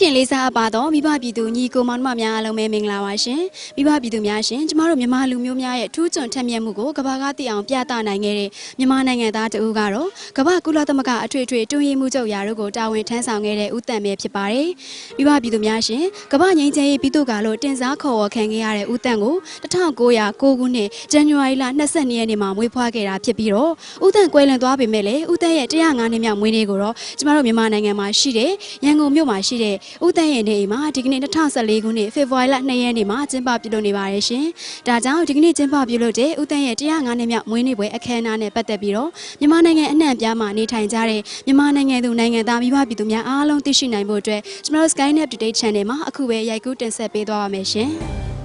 ချစ်ခင်လေးစားအပ်ပါတော့မိဘပြည်သူညီကိုမောင်နှမများအားလုံးပဲမင်္ဂလာပါရှင်မိဘပြည်သူများရှင်ကျမတို့မြန်မာလူမျိုးများရဲ့ထူးချွန်ထက်မြက်မှုကိုကမ္ဘာကသိအောင်ပြသနိုင်ခဲ့တဲ့မြန်မာနိုင်ငံသားတဦးကတော့ကမ္ဘာကုလသမဂ္ဂအထွေထွေတွင်းရေးမှုချုပ်ရာတို့ကိုတာဝန်ထမ်းဆောင်ခဲ့တဲ့ဦးတန်ပဲဖြစ်ပါတယ်မိဘပြည်သူများရှင်ကမ္ဘာငြိမ်းချမ်းရေးပြည်သူ့ကလို့တင်စားခေါ်ဝေါ်ခံခဲ့ရတဲ့ဦးတန်ကို1909ခုနှစ်ဇန်နဝါရီလ22ရက်နေ့မှာမွေးဖွားခဲ့တာဖြစ်ပြီးတော့ဦးတန်ကွယ်လွန်သွားပေမဲ့လည်းဦးတန်ရဲ့105နှစ်မြောက်မွေးနေ့ကိုတော့ကျမတို့မြန်မာနိုင်ငံမှာရှိတဲ့ရန်ကုန်မြို့မှာရှိတဲ့ဦးတန်ရဲ့နေအိမ်မှာဒီကနေ့2014ခုနှစ်ဖေဖော်ဝါရီလ2ရက်နေ့မှာကျင်းပပြုလုပ်နေပါတယ်ရှင်။ဒါကြောင့်ဒီကနေ့ကျင်းပပြုလုပ်တဲ့ဦးတန်ရဲ့105နှစ်မြောက်မွေးနေ့ပွဲအခမ်းအနားနဲ့ပတ်သက်ပြီးတော့မြန်မာနိုင်ငံအနှံ့အပြားမှာနေထိုင်ကြတဲ့မြန်မာနိုင်ငံသူနိုင်ငံသားမိဘပြည်သူများအားလုံးသိရှိနိုင်ဖို့အတွက်ကျမတို့ Skynet Today Channel မှာအခုပဲရိုက်ကူးတင်ဆက်ပေးသွားပါမယ်ရှင်။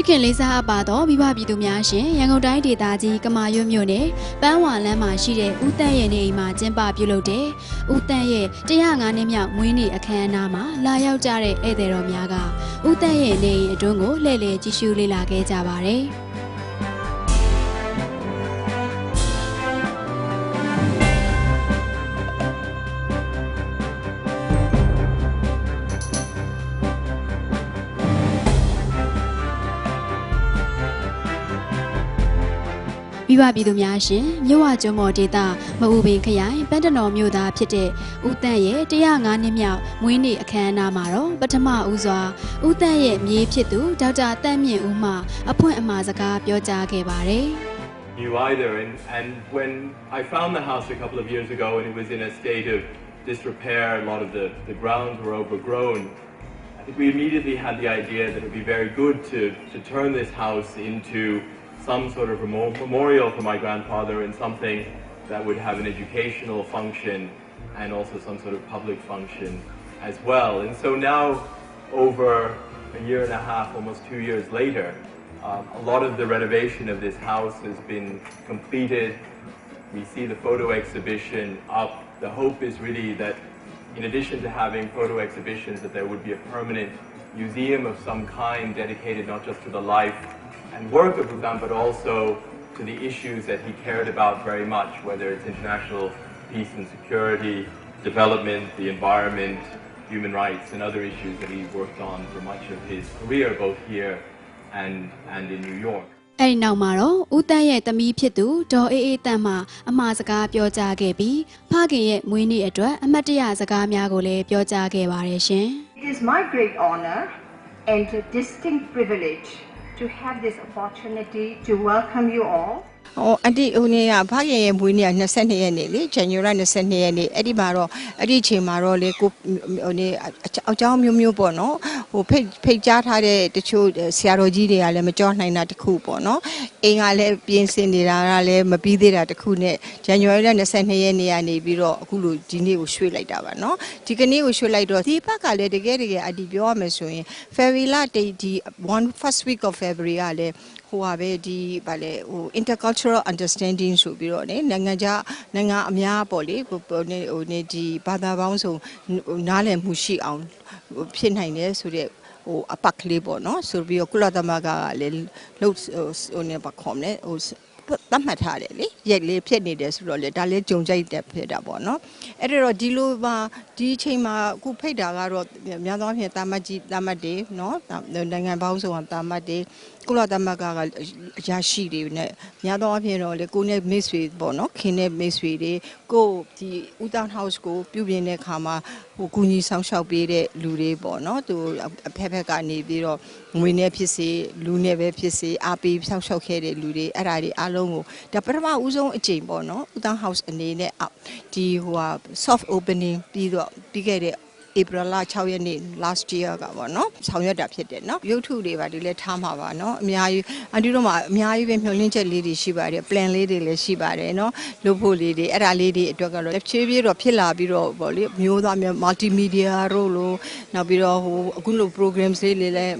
ချစ်ခင်လေးစားအပ်ပါတော့မိဘပြည်သူများရှင်ရန်ကုန်တိုင်းဒေသကြီးကမာရွတ်မြို့နယ်ပန်းဝါလမ်းမှာရှိတဲ့ဦးတန့်ရဲ့နေအိမ်မှာကျင်းပပြုလုပ်တဲ့ဦးတန့်ရဲ့105နှစ်မြောက်မွေးနေ့အခမ်းအနားမှာလာရောက်ကြတဲ့ဧည့်သည်တော်များကဦးတန့်ရဲ့နေအိမ်အတွင်းကိုလှည့်လည်ကြည့်ရှုလေ့လာခဲ့ကြပါတယ်။ မိဘပြည်သူများရှင်မြို့ဝကျွန်းမော်ဒေတာမအူပင်ခရိုင်ပန်းတနော်မြို့သားဖြစ်တဲ့ဦးတန့်ရဲ့105နှစ်မြောက်မွေးနေ့အခမ်းအနားမှာတော့ပထမဦးစွာဦးတန့်ရဲ့မြေးဖြစ်သူဒေါက်တာတန့်မြင့်ဦးမှအဖွင့်အမှာစကားပြောကြားခဲ့ပါတယ် knew either. And, and when I found the house a couple of years ago and it was in a state of disrepair, a lot of the, the grounds were overgrown, I think we immediately had the idea that it would be very good to, to turn this house into some sort of memorial for my grandfather and something that would have an educational function and also some sort of public function as well. And so now, over a year and a half, almost two years later, um, a lot of the renovation of this house has been completed. We see the photo exhibition up. The hope is really that, in addition to having photo exhibitions, that there would be a permanent museum of some kind dedicated not just to the life and work of Bhutan, but also to the issues that he cared about very much, whether it's international peace and security, development, the environment, human rights, and other issues that he worked on for much of his career, both here and, and in New York. အဲ့ဒီနောက်မှာတော့ဦးတန့်ရဲ့သမီးဖြစ်သူဒေါ်အေးအေးတန့်မှအမှားစကားပြောကြားခဲ့ပြီးဖခင်ရဲ့မွေးနေ့အတွက်အမတ်တရစကားများကိုလည်းပြောကြားခဲ့ပါတယ်ရှင်။ It is my great honor and a distinct privilege to have this opportunity to welcome you all ဟိုအန်တီဟိုနေကဖခင်ရဲ့မွေးနေ့က22ရက်နေ့လေဇန်နဝါရီ22ရက်နေ့အဲ့ဒီမှာတော့အဲ့ဒီအချိန်မှာတော့လေကိုဟိုနေအကြောင်းမျိုးမျိုးပေါ့နော်ဟိုဖိတ်ဖိတ်ကြားထားတဲ့တချို့ဆရာတော်ကြီးတွေကလည်းမကြောနိုင်တာတခုပေါ့နော်အိမ်ကလည်းပြင်ဆင်နေတာကလည်းမပြီးသေးတာတခုနဲ့ဇန်နဝါရီ22ရက်နေ့ကနေပြီးတော့အခုလိုဒီနေ့ကိုရွှေ့လိုက်တာပါနော်ဒီကနေ့ကိုရွှေ့လိုက်တော့ဒီဘက်ကလည်းတကယ်တကယ်အဒီပြောရမယ်ဆိုရင် February လဒီဒီ one first week of February ကလည်း ဟိုပါပဲဒီဗာလေဟို intercultural understanding ဆိုပြီးတော့ねနိုင်ငံခြားနိုင်ငံအများပေါ့လေဟိုဟိုနေဟိုနေဒီဘာသာပေါင်းစုံဟိုနားလည်မှုရှိအောင်ဟိုဖြစ်နိုင်တယ်ဆိုတဲ့ဟိုအပတ်ကလေးပေါ့နော်ဆိုပြီးတော့ကုလသမဂ္ဂကလည်းလှုပ်ဟိုနေပါခေါမလဲဟိုတတ်မှတ်ထားတယ်လေရက်လေးဖြစ်နေတယ်ဆိုတော့လေဒါလည်းကြုံကြိုက်တယ်ဖြစ်တာပေါ့နော်အဲ့တော့ဒီလိုပါဒီအချိန်မှာအခုဖိတ်တာကတော့များသောအားဖြင့်တာမတ်ကြီးတာမတ်တွေနော်နိုင်ငံပေါင်းစုံကတာမတ်တွေကုလသမဂ္ဂကအရာရှိတွေနဲ့များသောအားဖြင့်တော့လေကိုနဲ့မိတ်ဆွေပေါ့နော်ခင်နဲ့မိတ်ဆွေတွေကိုဒီဦးတောင် house ကိုပြုပြင်တဲ့အခါမှာဟိုကူညီဆောင်ရှောက်ပေးတဲ့လူတွေပေါ့နော်သူအဖက်ဖက်ကနေပြီးတော့ငွေနဲ့ဖြစ်စေလူနဲ့ပဲဖြစ်စေအားပေးဆောင်ရှောက်ခဲ့တဲ့လူတွေအဲ့ဒါတွေအားလုံးကိုဒါပထမဦးဆုံးအကြိမ်ပေါ့နော်ဦးတောင် house အနေနဲ့ဒီဟိုဟာ soft opening ပြီးတော့ပြီးခဲ့တဲ့ April လ6ရက်နေ့ last year ကပေါ့နော်ဆောင်ရွက်တာဖြစ်တယ်နော်ရုပ်ထုတွေပါဒီလဲထားမှာပါနော်အများကြီးအန်တီတို့မှာအများကြီးပဲမျှော်လင့်ချက်လေးတွေရှိပါတယ် plan လေးတွေလည်းရှိပါတယ်နော်လုပ်ဖို့လေးတွေအဲ့ဒါလေးတွေအတွက်ကတော့တစ်ဖြည်းဖြည်းတော့ဖြစ်လာပြီးတော့ဗောလေမျိုးသားမျိုး multimedia တို့လို့နောက်ပြီးတော့ဟိုအခုလို programs လေးလေးလည်း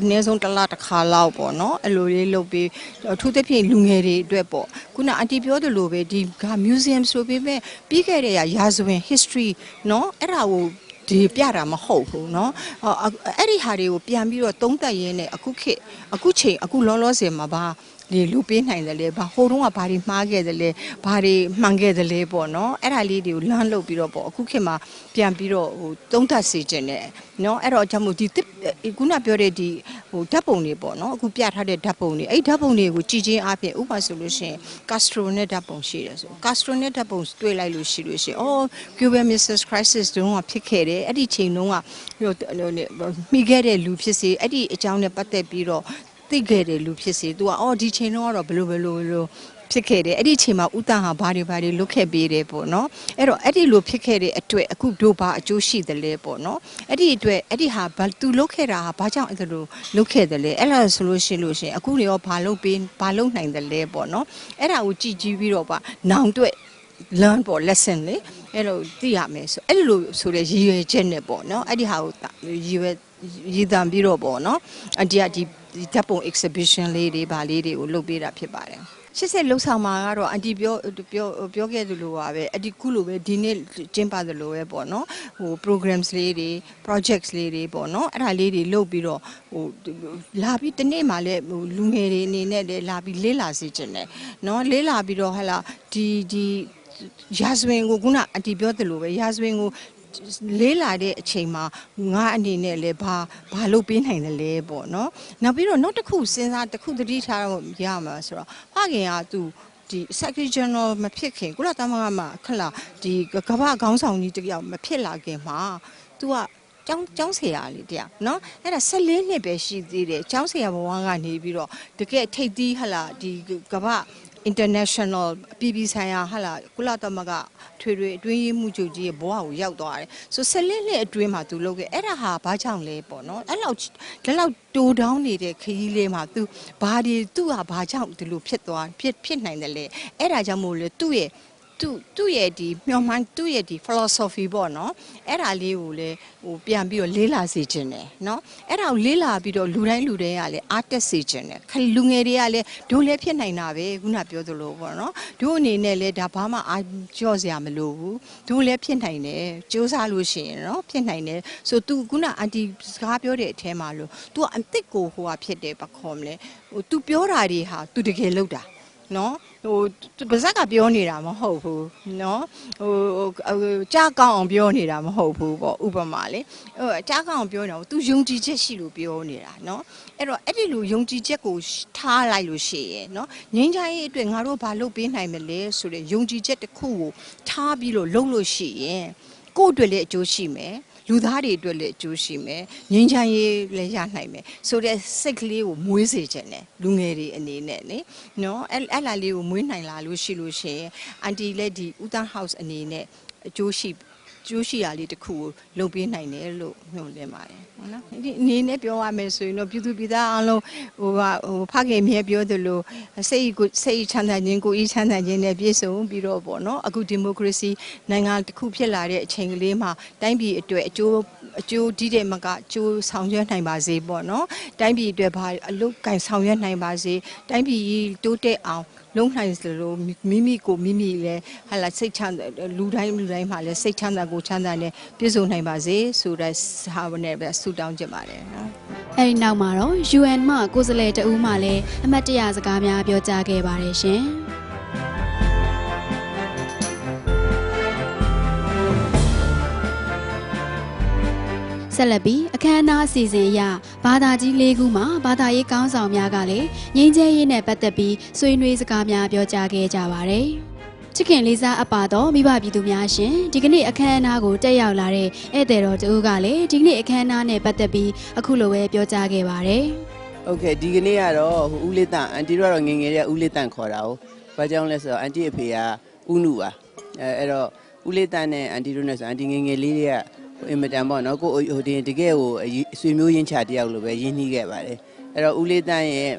အနည်းဆုံးတစ်လတစ်ခါလောက်ပေါ့နော်အဲ့လိုလေးလုပ်ပြီးအထူးသဖြင့်လူငယ်တွေအတွက်ပေါ့ခုနအန်တီပြောသလိုပဲဒီက museum ဆိုပေမဲ့ပြီးခဲ့တဲ့ရာဇဝင် history နော်အဲ့ဒါကို ဒီပြတာမဟုတ်ဘူးเนาะအဲ့ဒီဟာတွေကိုပြန်ပြီးတော့သုံးသပ်ရင်းနဲ့အခုခေတ်အခုချိန်အခုလောလောဆယ်မှာပါ ဒီလူပေးနိုင်တယ်လဲဘာဟိုတုန်းကဘာတွေမှားခဲ့တယ်လဲဘာတွေမှန်ခဲ့တယ်လဲပေါ့နော်အဲ့ဒါလေးတွေကိုလမ်းလုပ်ပြီးတော့ပေါ့အခုခေတ်မှာပြန်ပြီးတော့ဟိုသုံးသပ်စေခြင်းနဲ့နော်အဲ့တော့အကြောင်းမို့ဒီတစ်ခုနပြောတဲ့ဒီဟိုဓာတ်ပုံတွေပေါ့နော်အခုပြထားတဲ့ဓာတ်ပုံတွေအဲ့ဓာတ်ပုံတွေကိုကြည်ချင်းအပြင်ဥပမာဆိုလို့ရှိရင် Castro နဲ့ဓာတ်ပုံရှိတယ်ဆို Castro နဲ့ဓာတ်ပုံတွေ့လိုက်လို့ရှိလို့ရှိရင်အော် Cuban Missile Crisis တုန်းကဖြစ်ခဲ့တယ်အဲ့ဒီချိန်တုန်းကဟိုမိခဲ့တဲ့လူဖြစ်စေအဲ့ဒီအကြောင်းနဲ့ပတ်သက်ပြီးတော့ သိခဲ့တဲ့လူဖြစ်စေသူကအော်ဒီချိန်တုန်းကတော့ဘယ်လိုဘယ်လိုဘယ်လိုဖြစ်ခဲ့တယ်အဲ့ဒီအချိန်မှာဥတန်ဟာဘာတွေဘာတွေလုတ်ခဲ့ပေးတယ်ပေါ့နော်အဲ့တော့အဲ့ဒီလိုဖြစ်ခဲ့တဲ့အတွက်အခုတို့ဘာအကျိုးရှိတယ်လဲပေါ့နော်အဲ့ဒီအတွက်အဲ့ဒီဟာဘာသူလုတ်ခဲ့တာဟာဘာကြောင့်အဲ့လိုလုတ်ခဲ့တယ်လဲအဲ့ဒါဆိုလို့ရှိလို့ရှိရင်အခုတွေရောဘာလုတ်ပေးဘာလုတ်နိုင်တယ်လဲပေါ့နော်အဲ့ဒါကိုကြည်ကြည့်ပြီးတော့ပါနောင်အတွက် learn ပေါ့ lesson လေအဲ့လိုသိရမယ်ဆိုအဲ့လိုဆိုတဲ့ရည်ရွယ်ချက်နဲ့ပေါ့နော်အဲ့ဒီဟာကိုရည်ရွယ်ရည်တံပြီးတော့ပေါ့နော်အဒီကဒီ ဒီဓာတ်ပုံ exhibition လေးတွေဗာလေးတွေကိုလုပ်ပေးတာဖြစ်ပါတယ်ရှစ်ဆက်လှုပ်ဆောင်မှာကတော့အန်တီပြောပြောပြောခဲ့သလိုပါပဲအဒီခုလိုပဲဒီနေ့ကျင်းပသလိုပဲပေါ့နော်ဟို programs လေးတွေ projects လေးတွေပေါ့နော်အဲ့ဒါလေးတွေလုပ်ပြီးတော့ဟိုလာပြီးတနေ့မှလည်းဟိုလူငယ်တွေအနေနဲ့လည်းလာပြီးလေးလာစေချင်တယ်နော်လေးလာပြီးတော့ဟလာဒီဒီရာဇဝင်ကိုခုနအန်တီပြောသလိုပဲရာဇဝင်ကို လေးလာတဲ့အချိန်မှာငါအနေနဲ့လည်းဘာဘာလုပ်ပေးနိုင်တယ်လဲပေါ့နော်နောက်ပြီးတော့နောက်တစ်ခုစဉ်းစားတစ်ခုသတိထားရမှာဆိုတော့ဖခင်ကသူဒီ secretary general မဖြစ်ခင်ကုလသမဂ္ဂမှာခလာဒီကမ္ဘာခေါင်းဆောင်ကြီးတယောက်မဖြစ်လာခင်မှာ तू ကကျောင်းကျောင်းဆရာလေးတရားเนาะအဲ့ဒါ14နှစ်ပဲရှိသေးတယ်ကျောင်းဆရာဘဝကနေပြီးတော့တကယ်ထိပ်သီးဟလာဒီကမ္ဘာ international ပြည်ပြည်ဆိုင်ရာဟာလာကုလသမဂ္ဂထွေထွေအတွင်းရေးမှုချုပ်ကြီးရဲ့ဘဝကိုရောက်သွားတယ်ဆိုဆက်လက်လက်အတွင်းမှာသူလုပ်ခဲ့အဲ့ဒါဟာဘာကြောင့်လဲပေါ့နော်အဲ့လောက်လက်လောက်တိုးတောင်းနေတဲ့ခရီးလေးမှာသူဘာဒီသူ့ဟာဘာကြောင့်ဒီလိုဖြစ်သွားဖြစ်ဖြစ်နိုင်တယ်လဲအဲ့ဒါကြောင့်မို့လို့သူ့ရဲ့ သူသူ့ရဲ့ဒီမျောမှန်းသူ့ရဲ့ဒီ philosophy ပေါ့နော်အဲ့ဒါလေးကိုလည်းဟိုပြန်ပြီးတော့လေးလာစေခြင်းတယ်နော်အဲ့ဒါကိုလေးလာပြီးတော့လူတိုင်းလူတိုင်းကလည်းအားတက်စေခြင်းတယ်ခလူငယ်တွေကလည်းဒိုးလည်းဖြစ်နိုင်တာပဲခုနပြောသလိုပေါ့နော်ဒိုးအနေနဲ့လည်းဒါဘာမှအားကြော့စရာမလိုဘူးဒိုးလည်းဖြစ်နိုင်တယ်စူးစမ်းလို့ရှိရင်နော်ဖြစ်နိုင်တယ်ဆို तू ခုနအန်တီစကားပြောတဲ့အထဲမှာလို့ तू အစ်စ်ကိုဟိုဟာဖြစ်တယ်ပခေါ်မလဲဟို तू ပြောတာတွေဟာ तू တကယ်လုပ်တာ နော်ဟိုပါဇက်ကပြောနေတာမဟုတ်ဘူးနော်ဟိုဟိုကြားကောင်းအောင်ပြောနေတာမဟုတ်ဘူးပေါ့ဥပမာလေဟိုကြားကောင်းအောင်ပြောနေတာသူယုံကြည်ချက်ရှိလို့ပြောနေတာနော်အဲ့တော့အဲ့ဒီလိုယုံကြည်ချက်ကိုထားလိုက်လို့ရှိရဲ့နော်ငင်းချိုင်းရဲ့အတွက်ငါတို့ဘာလုပ်ပေးနိုင်မလဲဆိုတဲ့ယုံကြည်ချက်တစ်ခုကိုထားပြီးလို့လုပ်လို့ရှိရင်ကိုယ့်အတွက်လည်းအကျိုးရှိမယ် လူသားတွေအတွက်လည်းအကျိုးရှိမယ်ငင်းချမ်းရေးလည်းရနိုင်မယ်ဆိုတဲ့စိတ်ကလေးကိုမွေးစေခြင်းနဲ့လူငယ်တွေအနေနဲ့လေနော်အဲ့အဲ့လာလေးကိုမွေးနိုင်လာလို့ရှိလို့ရှိရင်အန်တီလည်းဒီဦးတန်းဟောက်စ်အနေနဲ့အကျိုးရှိ ကျိုးရှိရာလေးတစ်ခုကိုလုပ်ပေးနိုင်တယ်လို့ညွှန်လင်းပါတယ်ဟုတ်နော်ဒီအနေနဲ့ပြောရမယ်ဆိုရင်တော့ပြည်သူပြည်သားအားလုံးဟိုကဟိုဖခင်မြဲပြောသလိုစိတ်ကိုစိတ်ချမ်းသာခြင်းကိုယ်ဤချမ်းသာခြင်းနဲ့ပြည့်စုံပြီးတော့ပေါ့နော်အခုဒီမိုကရေစီနိုင်ငံတစ်ခုဖြစ်လာတဲ့အချိန်ကလေးမှာတိုင်းပြည်အတွက်အကျိုးအကျိုးဒီတဲ့မကအကျိုးဆောင်ရွက်နိုင်ပါစေပေါ့နော်တိုင်းပြည်အတွက်ဘာအလုပ်ကင်ဆောင်ရွက်နိုင်ပါစေတိုင်းပြည်တိုးတက်အောင် လုံးနိုင်စလို့မိမိကိုမိမိလည်းဟာလာစိတ်ချမ်းလူတိုင်းလူတိုင်းမှာလည်းစိတ်ချမ်းသာကိုချမ်းသာနဲ့ပြည့်စုံနိုင်ပါစေဆိုတဲ့ဟာနဲ့ပဲဆုတောင်းကြပါတယ်နော်အဲဒီနောက်မှာတော့ UN မှကိုယ်စားလှယ်တဦးမှလည်းအမတ်တရစကားများပြောကြားခဲ့ပါတယ်ရှင် ဆက်လက်ပြီးအခမ်းအနားအစီအစဉ်အရဘာသာကြီး၄ခုမှာဘာသာရေးကောင်းဆောင်များကလည်းငြိမ်းချမ်းရေးနဲ့ပတ်သက်ပြီးဆွေးနွေးစကားများပြောကြားခဲ့ကြပါတယ်။ချစ်ခင်လေးစားအပါတော်မိဘပြည်သူများရှင်ဒီကနေ့အခမ်းအနားကိုတက်ရောက်လာတဲ့ဧည့်သည်တော်တို့ကလည်းဒီကနေ့အခမ်းအနားနဲ့ပတ်သက်ပြီးအခုလိုပဲပြောကြားခဲ့ပါတယ်။ Okay ဒီကနေ့ကတော့ဟိုဦးလေးတန်အန်တီတို့ကတော့ငငယ်တဲ့ဦးလေးတန်ခေါ်တာ哦။ဘာကြောင့်လဲဆိုတော့အန်တီအဖေကဦးနုပါ။အဲအဲ့တော့ဦးလေးတန်နဲ့အန်တီတို့နဲ့ဆိုအန်တီငငယ်လေးတွေက အင်မတန်ပေါ့နော်ကိုဟိုတင်တကယ်ကိုအရေးဆွေမျိုးရင်းချတယောက်လိုပဲရင်းနှီးခဲ့ပါတယ်အဲ့တော့ဦးလေးတန်ရဲ့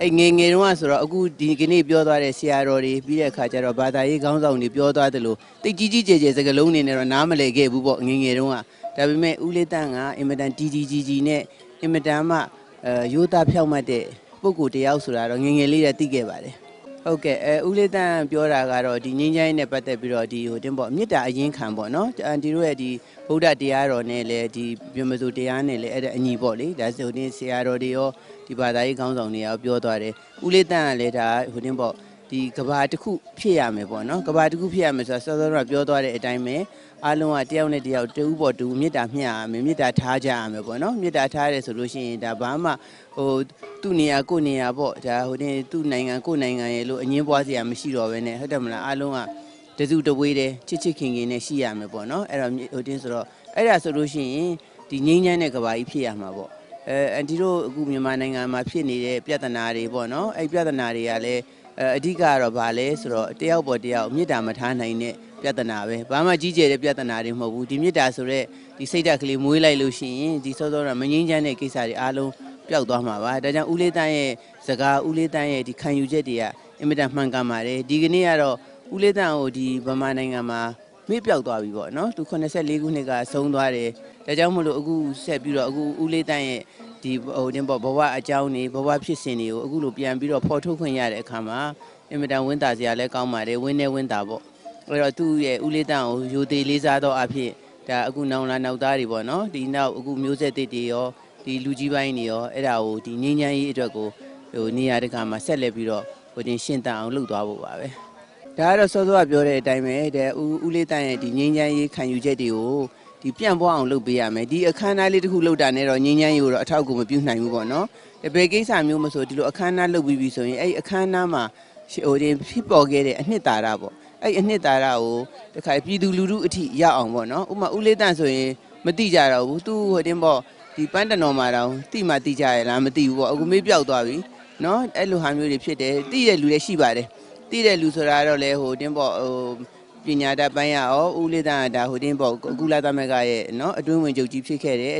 အဲ့ငယ်ငယ်တုန်းကဆိုတော့အခုဒီကနေ့ပြောသွားတဲ့ဆရာတော်တွေပြီးတဲ့အခါကျတော့ဘာသာရေးခေါင်းဆောင်တွေပြောသွားတယ်လို့တိတ်ကြီးကြီးကျယ်ကျယ်စကားလုံးတွေနဲ့တော့နားမလည်ခဲ့ဘူးပေါ့ငယ်ငယ်တုန်းကဒါပေမဲ့ဦးလေးတန်ကအင်မတန်တီတီကြီးကြီးနဲ့အင်မတန်မှအဲရိုးသားဖြောက်မှတ်တဲ့ပုံကိုယ်တယောက်ဆိုတာတော့ငယ်ငယ်လေးတည်းသိခဲ့ပါတယ် ဟုတ်ကဲ့အဲဦးလေးတန်းပြောတာကတော့ဒီငင်းချိုင်းနဲ့ပတ်သက်ပြီးတော့ဒီဟိုတင်ပေါ့မေတ္တာအရင်ခံပေါ့နော်အန်တီတို့ရဲ့ဒီဗုဒ္ဓတရားတော်နဲ့လည်းဒီပြမစိုးတရားနဲ့လည်းအဲ့ဒါအညီပေါ့လေဒါဆိုရင်ဆရာတော်တွေရောဒီဘာသာရေးခေါင်းဆောင်တွေရောပြောသွားတယ်ဦးလေးတန်းကလည်းဒါဟိုတင်ပေါ့ဒီကဘာတစ်ခုဖြစ်ရမယ်ပေါ့နော်ကဘာတစ်ခုဖြစ်ရမယ်ဆိုတော့စောစောကပြောသွားတဲ့အတိုင်းပဲအားလုံးကတယောက်နဲ့တယောက်တူပေါ်တူမေတ္တာမျှရမယ်မေတ္တာထားကြရမယ်ပေါ့နော်မေတ္တာထားရတယ်ဆိုလို့ရှိရင်ဒါဘာမှ ဟိုသူ့နေရာကိုယ့်နေရာပေါ့ဒါဟိုတင်သူ့နိုင်ငံကိုယ့်နိုင်ငံရဲ့လို့အငင်းပွားစရာမရှိတော့ဘဲနဲ့ဟုတ်တယ်မလားအားလုံးကတစုတဝေးတဲ့ချစ်ချစ်ခင်ခင်နဲ့ရှိရမယ်ပေါ့နော်အဲ့တော့ဟိုတင်းဆိုတော့အဲ့ဒါဆိုလို့ရှိရင်ဒီငိမ့်ညမ်းတဲ့ကဘာကြီးဖြစ်ရမှာပေါ့အဲအန်တီတို့အခုမြန်မာနိုင်ငံမှာဖြစ်နေတဲ့ပြဿနာတွေပေါ့နော်အဲ့ပြဿနာတွေကလည်းအဲအဓိကကတော့ဗာလဲဆိုတော့တယောက်ပေါ်တယောက်မေတ္တာမထားနိုင်တဲ့ပြဿနာပဲဘာမှကြီးကျယ်တဲ့ပြဿနာတွေမဟုတ်ဘူးဒီမေတ္တာဆိုတော့ဒီစိတ်ဓာတ်ကလေးမွေးလိုက်လို့ရှိရင်ဒီစောစောကမငိမ့်ချမ်းတဲ့ကိစ္စတွေအားလုံး ပျောက်သွားမှာပါဒါကြောင့်ဦးလေးတန်းရဲ့စကားဦးလေးတန်းရဲ့ဒီခံယူချက်တွေကအင်မတန်မှန်ကန်ပါတယ်ဒီကနေ့ကတော့ဦးလေးတန်ကိုဒီဗမာနိုင်ငံမှာမေ့ပြောက်သွားပြီပေါ့နော်သူ84ခုနှစ်ကဆုံးသွားတယ်ဒါကြောင့်မလို့အခုဆက်ပြီးတော့အခုဦးလေးတန်ရဲ့ဒီဟိုတင်ပေါ့ဘဝအကြောင်းတွေဘဝဖြစ်စဉ်တွေကိုအခုလိုပြန်ပြီးတော့ဖော်ထုတ်ခွင့်ရတဲ့အခါမှာအင်မတန်ဝင်းတာစရာလည်းကောင်းပါတယ်ဝင်းနေဝင်းတာပေါ့အဲ့တော့သူ့ရဲ့ဦးလေးတန်ကိုယူသေးလေးစားတော့အဖြစ်ဒါအခုနောင်လာနောက်သားတွေပေါ့နော်ဒီနောက်အခုမျိုးဆက်သစ်တွေရော ဒီလူကြီးပိုင်းတွေရောအဲ့ဒါကိုဒီငင်းချမ်းရေးအတွက်ကိုဟိုနေရာတကာမှာဆက်လက်ပြီးတော့ဟိုတင်ရှင်းတန်အောင်လုပ်သွားဖို့ပါပဲဒါကတော့စောစောကပြောတဲ့အတိုင်းပဲတဲ့ဦးဦးလေးတန်းရဲ့ဒီငင်းချမ်းရေးခံယူချက်တွေကိုဒီပြန့်ပွားအောင်လုပ်ပေးရမယ်ဒီအခမ်းအနားလေးတစ်ခုလုပ်တာနဲ့တော့ငင်းချမ်းရေးကိုတော့အထောက်အကူမပြုနိုင်ဘူးပေါ့နော်တပည့်ကိစ္စမျိုးမဆိုဒီလိုအခမ်းအနားလုပ်ပြီးပြီဆိုရင်အဲ့ဒီအခမ်းအနားမှာဟိုဒီဖြစ်ပေါ်ခဲ့တဲ့အနှစ်သာရပေါ့အဲ့ဒီအနှစ်သာရကိုတခါပြည်သူလူထုအထိရအောင်ပေါ့နော်ဥပမာဦးလေးတန်းဆိုရင်မတိကြတော့ဘူးသူဟိုတင်ပေါ့ ဒီပန်းတနော်မှာတော့တိမှတိကြရလားမသိဘူးပေါ့အခုမေးပြောက်သွားပြီနော်အဲ့လိုဟာမျိုးတွေဖြစ်တယ်တိတဲ့လူတွေရှိပါတယ်တည်တဲ့လူဆိုတာကတော့လေဟိုတင်းပေါ့ဟိုပညာတတ်ပိုင်းရရောဦးလေးတန်းကဒါဟိုတင်းပေါ့ကုလသမဂ္ဂရဲ့နော်အတွင်းဝင်ချုပ်ကြီးဖြစ်ခဲ့တယ်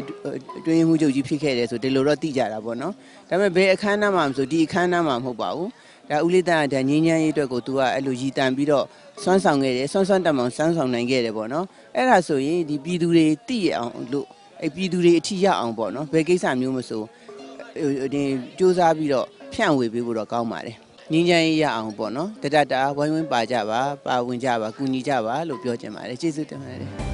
အတွင်းမှုချုပ်ကြီးဖြစ်ခဲ့တယ်ဆိုဒီလိုတော့သိကြတာပေါ့နော်ဒါပေမဲ့ဘယ်အခမ်းအနားမှာမဆိုဒီအခမ်းအနားမှာမဟုတ်ပါဘူးဒါဦးလေးတန်းကဒါငင်းငန်းရေးအတွက်ကို तू ကအဲ့လိုရည်တန်ပြီးတော့စွမ်းဆောင်ခဲ့တယ်စွမ်းစွမ်းတက်မောင်စွမ်းဆောင်နိုင်ခဲ့တယ်ပေါ့နော်အဲ့ဒါဆိုရင်ဒီပြည်သူတွေသိရအောင်လို့ အဲ့ပြည်သူတွေအထီးရအောင်ပေါ့နော်ဘယ်ကိစ္စမျိုးမဆိုဟိုဒီစူးစမ်းပြီးတော့ဖြန့်ဝေပေးဖို့တော့ကောင်းပါတယ်ငင်းချမ်းရေးရအောင်ပေါ့နော်တတတာဝိုင်းဝန်းပါကြပါပါဝင်ကြပါကူညီကြပါလို့ပြောချင်ပါတယ်ကျေးဇူးတင်ပါတယ်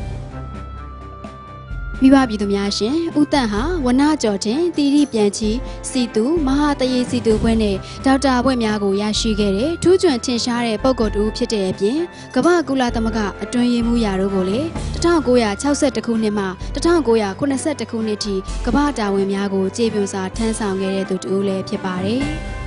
မိဘပြည်သူများရှင်ဦးတန့်ဟာဝနကျော်တင်တီရီပြန်ချီစီတူမဟာတရေစီတူဘွဲ့နဲ့ဒေါက်တာဘွဲ့များကိုရရှိခဲ့တဲ့ထူးချွန်ထင်ရှားတဲ့ပုံကော်တူဖြစ်တဲ့အပြင်ကမ္ဘာကုလသမဂ္ဂအတွင်းရေးမှူးရာတို့ကိုလည်း1962ခုနှစ်မှ1982ခုနှစ်ထိကမ္ဘာတာဝန်များကိုကြေပြွန်စွာထမ်းဆောင်ခဲ့တဲ့သူတူလည်းဖြစ်ပါတယ်။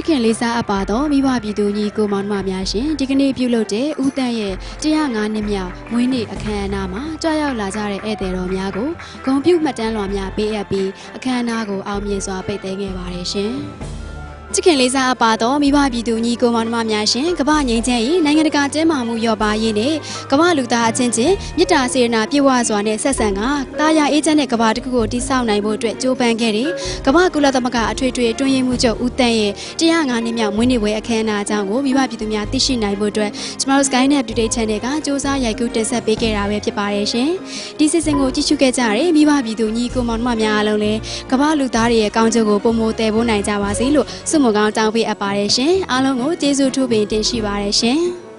ချစ်ခင်လေးစားအပ်ပါတော့မိဘပြည်သူညီကိုမောင်နှမများရှင်ဒီကနေ့ပြုလုပ်တဲ့ဦးတန်းရဲ့105နှစ်မြောက်မွေးနေ့အခမ်းအနားမှာကြာရောက်လာကြတဲ့ဧည့်သည်တော်များကိုဂုဏ်ပြုမှတ်တမ်းလွှာများပေးအပ်ပြီးအခမ်းအနားကိုအောင်မြင်စွာပိတ်သိမ်းခဲ့ပါတယ်ရှင် ချစ်ခင်လေးစားအပ်ပါတော့မိဘပြည်သူညီကိုမောင်နှမများရှင်ကမ္ဘာငြိမ်းချမ်းရေးနိုင်ငံတကာကျင်းမာမှုလျော့ပါရေးနဲ့ကမ္ဘာလူသားအချင်းချင်းမေတ္တာစေရနာပြည့်ဝစွာနဲ့ဆက်ဆံကတာယာအေးချမ်းတဲ့ကမ္ဘာတစ်ခုကိုတည်ဆောက်နိုင်ဖို့အတွက်ကြိုးပမ်းခဲ့တဲ့ကမ္ဘာကုလသမဂ္ဂအထွေထွေအတွင်းရေးမှူးချုပ်ဦးတန်းရဲ့105နှစ်မြောက်မွေးနေ့ပွဲအခမ်းအနားအကြောင်းကိုမိဘပြည်သူများသိရှိနိုင်ဖို့အတွက်ကျမတို့ Skynet Update Channel ကစ조사ရိုက်ကူးတင်ဆက်ပေးခဲ့တာပဲဖြစ်ပါတယ်ရှင်ဒီစစ်စင်ကိုကြည့်ရှုခဲ့ကြတဲ့မိဘပြည်သူညီကိုမောင်နှမများအားလုံးလည်းကမ္ဘာလူသားတွေရဲ့ကောင်းကျိုးကိုပုံမတည်ဖို့နိုင်ကြပါစေလို့ဆုမွန်ကောင်းတောင်းပေးအပ်ပါတယ်ရှင်အားလုံးကိုကျေးဇူးထူးပင်တင်ရှိပါတယ်ရှင်